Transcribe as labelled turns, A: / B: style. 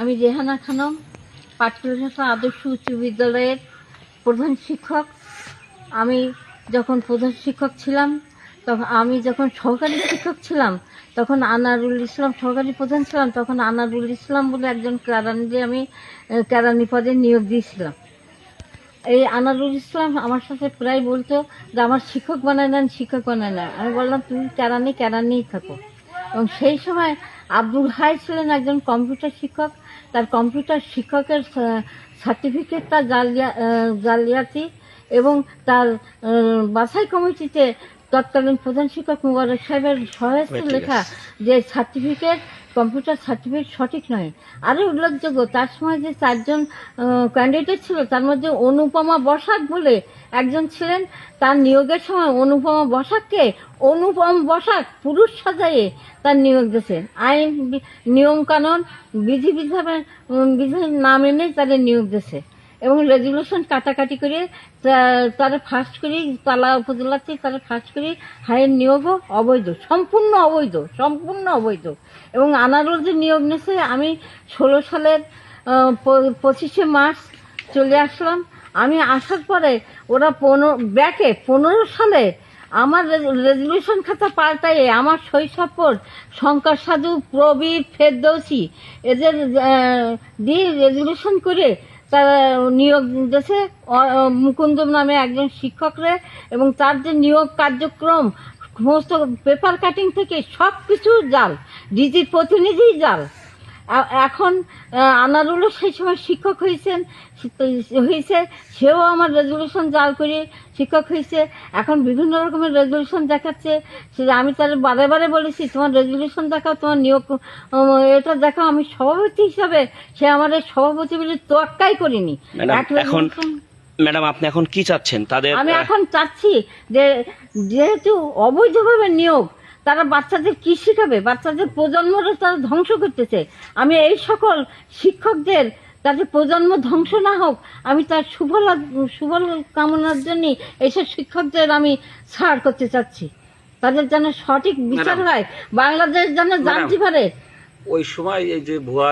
A: আমি রেহানা খানম পাটকুলহাসা আদর্শ উচ্চ বিদ্যালয়ের প্রধান শিক্ষক। আমি যখন প্রধান শিক্ষক ছিলাম তখন আমি যখন সহকারী শিক্ষক ছিলাম, তখন আনারুল ইসলাম সহকারী প্রধান ছিলাম, তখন আনারুল ইসলাম বলে একজন কেরানিকে আমি কেরানি পদে নিয়োগ দিয়েছিলাম। এই আনারুল ইসলাম আমার সাথে প্রায় বলতো যে, আমার শিক্ষক বানায় নেন, শিক্ষক বানায় না আমি বললাম, তুমি কেরানি, কেরানিই থাকো। এবং সেই সময় আব্দুল হাই ছিলেন একজন কম্পিউটার শিক্ষক। তার কম্পিউটার শিক্ষকের সার্টিফিকেট তার জালিয়া জালিয়াতি এবং তার বাসাই বাছাই কমিটিতে তৎকালীন প্রধান শিক্ষক মুবারক সাহেবের সহায়তা লেখা যে সার্টিফিকেট কম্পিউটার সার্টিফিকেট সঠিক নয়। আরও উল্লেখযোগ্য, তার সময় যে চারজন ক্যান্ডিডেট ছিল, তার মধ্যে অনুপমা বসাক বলে একজন ছিলেন। তার নিয়োগের সময় অনুপমা বসাককে অনুপম বসাক পুরুষ সাজাইয়ে তার নিয়োগ দিয়েছে। আইন নিয়মকানুন বিধি বিধানে বিধি না মেনে তাদের নিয়োগ দিয়েছে। এবং রেজুলেশন কাটাকাটি করে, তা- তারা ফার্স্ট করি তালা উপজেলাতে তারা ফার্স্ট করি হায়ের নিয়োগও অবৈধ, সম্পূর্ণ অবৈধ সম্পূর্ণ অবৈধ। এবং আনারুল যে নিয়োগ নিয়েছে, আমি ষোলো সালের পঁচিশে মার্চ চলে আসলাম। আমি আসার পরে ওরা পনেরো ব্যাকে পনেরো সালে আমার রেজলিউশন খাতা পাল্টাইয়ে আমার শৈশবপর শঙ্কর সাধু প্রবীর, ফেরদৌসি এদের দিয়ে রেজলিউশন করে তারা নিয়োগ দেশে মুকুন্দ নামে একজন শিক্ষকরে এবং তার যে নিয়োগ কার্যক্রম, সমস্ত পেপার কাটিং থেকে সব কিছু জাল ডিজির প্রতিনিধি জাল। এখন আনারুলও সেই সময় শিক্ষক হয়েছেন হয়েছে সেও আমার রেজলিউশন জাল করে শিক্ষক হয়েছে। এখন বিভিন্ন রকমের রেজলিউশন দেখাচ্ছে। সে আমি তার বারে বারে বলেছি তোমার রেজলিউশন দেখাও তোমার নিয়োগ এটা দেখাও আমি সভাপতি হিসাবে সে আমার এই সভাপতি বলে তোয়াক্কাই করিনি।
B: এখন ম্যাডাম আপনি এখন কি চাচ্ছেন? তাদের
A: আমি এখন চাচ্ছি যে যেহেতু অবৈধভাবে নিয়োগ তারা বাচ্চাদের কি শিখাবে? বাচ্চাদের প্রজন্মটা তারা ধ্বংস করতেছে। আমি এই সকল শিক্ষকদের তাদের প্রজন্ম ধ্বংস না হোক আমি তার সুফল সুফল কামনার জন্য এইসব শিক্ষকদের আমি ছাড় করতে চাচ্ছি। তাদের যেন সঠিক বিচার হয়। বাংলাদেশ যেন জানতে পারে।
C: ওই সময় এই যে ভুয়া